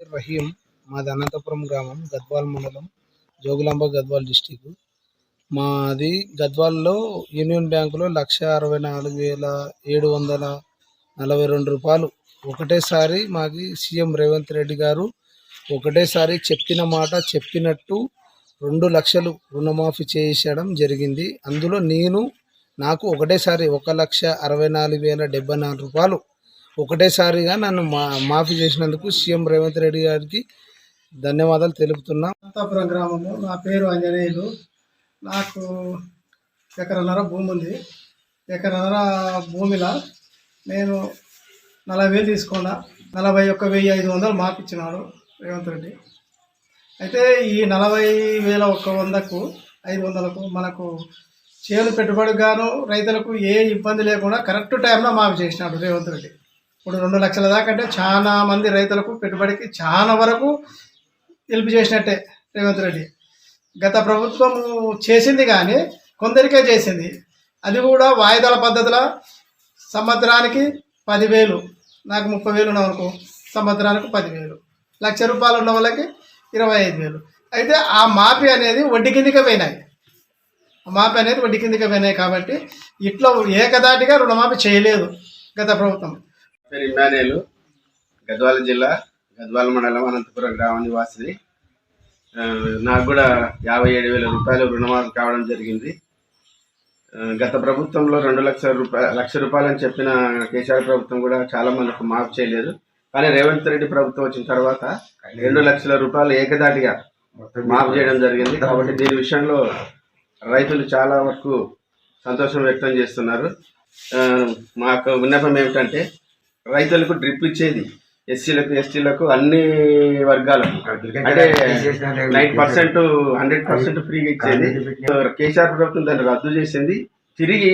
రహీం మాది అనంతపురం గ్రామం గద్వాల్ మండలం జోగులాంబ గద్వాల్ డిస్టిక్. మాది గద్వాల్లో యూనియన్ బ్యాంకులో లక్ష అరవై నాలుగు వేల ఏడు వందల నలభై రెండు రూపాయలు. ఒకటేసారి మాకి సీఎం రేవంత్ రెడ్డి గారు ఒకటేసారి చెప్పిన మాట చెప్పినట్టు రెండు లక్షలు రుణమాఫీ చేయించడం జరిగింది. అందులో నేను నాకు ఒకటేసారి ఒక లక్ష అరవై నాలుగు వేల డెబ్బై నాలుగు రూపాయలు ఒకటేసారిగా నన్ను మా మాఫీ చేసినందుకు సీఎం రేవంత్ రెడ్డి గారికి ధన్యవాదాలు తెలుపుతున్నా. అనంతపురం గ్రామము నా పేరు ఆంజనేయులు. నాకు ఎకరన్నర భూమి ఉంది. ఎకరన్నర భూమిలో నేను నలభై వేలు తీసుకున్నా. నలభై ఒక్క వెయ్యి ఐదు వందలు మాపిచ్చినాడు రేవంత్ రెడ్డి. అయితే ఈ నలభై వేల ఒక్క వందకు ఐదు వందలకు మనకు చేను పెట్టుబడికి గాను రైతులకు ఏ ఇబ్బంది లేకుండా కరెక్ట్ టైంలో మాఫీ చేసినాడు రేవంత్ రెడ్డి. ఇప్పుడు రెండు లక్షల దాకా అంటే చాలా మంది రైతులకు పెట్టుబడికి చాలా వరకు హెల్ప్ చేసినట్టే రేవంత్ రెడ్డి. గత ప్రభుత్వం చేసింది కానీ కొందరికే చేసింది. అది కూడా వాయిదాల పద్ధతిలో సంవత్సరానికి పదివేలు. నాకు ముప్పై వేలు ఉన్నాం సంవత్సరానికి పదివేలు. లక్ష రూపాయలు ఉన్న వాళ్ళకి ఇరవై ఐదు వేలు. అయితే ఆ మాఫీ అనేది వడ్డీ కిందకే పోయినాయి. ఆ మాఫీ అనేది వడ్డీ కిందకే పోయినాయి కాబట్టి ఇట్లా ఏకదాటిగా రుణమాఫీ చేయలేదు గత ప్రభుత్వం. పేరు ఇమ్మానేలు గద్వాల జిల్లా గద్వాల మండలం అనంతపురం గ్రామ నివాసిని. నాకు కూడా యాభై ఏడు వేల రూపాయలు రుణమాఫీ కావడం జరిగింది. గత ప్రభుత్వంలో రెండు లక్షల రూపాయలు లక్ష రూపాయలు అని చెప్పిన కేసీఆర్ ప్రభుత్వం కూడా చాలా మందికి మాఫ్ చేయలేదు. కానీ రేవంత్ రెడ్డి ప్రభుత్వం వచ్చిన తర్వాత రెండు లక్షల రూపాయలు ఏకదాటిగా మాఫ్ చేయడం జరిగింది. కాబట్టి దీని విషయంలో రైతులు చాలా వరకు సంతోషం వ్యక్తం చేస్తున్నారు. మాకు విన్నపం ఏమిటంటే రైతులకు డ్రిప్ ఇచ్చేది. ఎస్సీలకు ఎస్టీలకు అన్ని వర్గాలకు. అంటే నైన్ పర్సెంట్ హండ్రెడ్ పర్సెంట్ ఫ్రీగా ఇచ్చేది. కేసీఆర్ ప్రభుత్వం దాన్ని రద్దు చేసింది. తిరిగి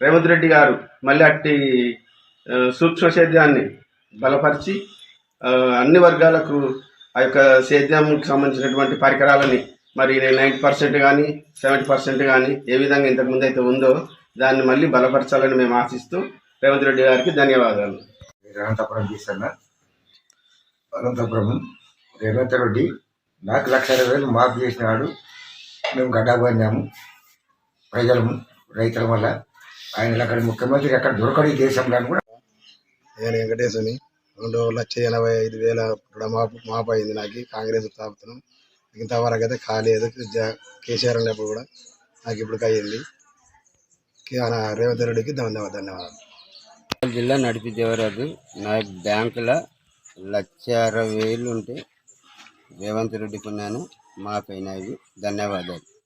రేవంత్ రెడ్డి గారు మళ్ళీ అట్టి సూక్ష్మ సేద్యాన్ని బలపరిచి అన్ని వర్గాలకు ఆ యొక్క సేద్యంకి సంబంధించినటువంటి పరికరాలని మరి నైంటీ పర్సెంట్ కానీ సెవెంటీ పర్సెంట్ కానీ ఏ విధంగా ఇంతకుముందు అయితే ఉందో దాన్ని మళ్ళీ బలపరచాలని మేము ఆశిస్తూ రేవంత్ రెడ్డి గారికి ధన్యవాదాలు. అనంతపురం తీస్తున్నా అనంతపురం రేవంత్ రెడ్డి నాకు లక్ష ఇరవై వేలు మాఫీ చేసినాడు. మేము గడ్డపోయినాము ప్రజలము రైతుల వల్ల ఆయన అక్కడ ముఖ్యమంత్రి ఎక్కడ దొరకడు దేశంలో కూడా. నేను వెంకటేశ్వని రెండు లక్ష ఎనభై ఐదు వేల రుణమాఫీ మాఫ్ అయింది నాకు. కాంగ్రెస్ స్థాపనం. ఇంతవరకు అయితే కాలేదు కేసీఆర్ ఉన్నప్పుడు కూడా నాకు ఇప్పుడు అయ్యింది రేవంత్ రెడ్డికి ధన్యవాదాలు. ధన్యవాదాలు జిల్లా నడిపి దేవరాజు. నా బ్యాంకులో లక్ష అరవై వేలు ఉంటే రేవంత్ రెడ్డి కొన్నాను. మాకైనవి ధన్యవాదాలు.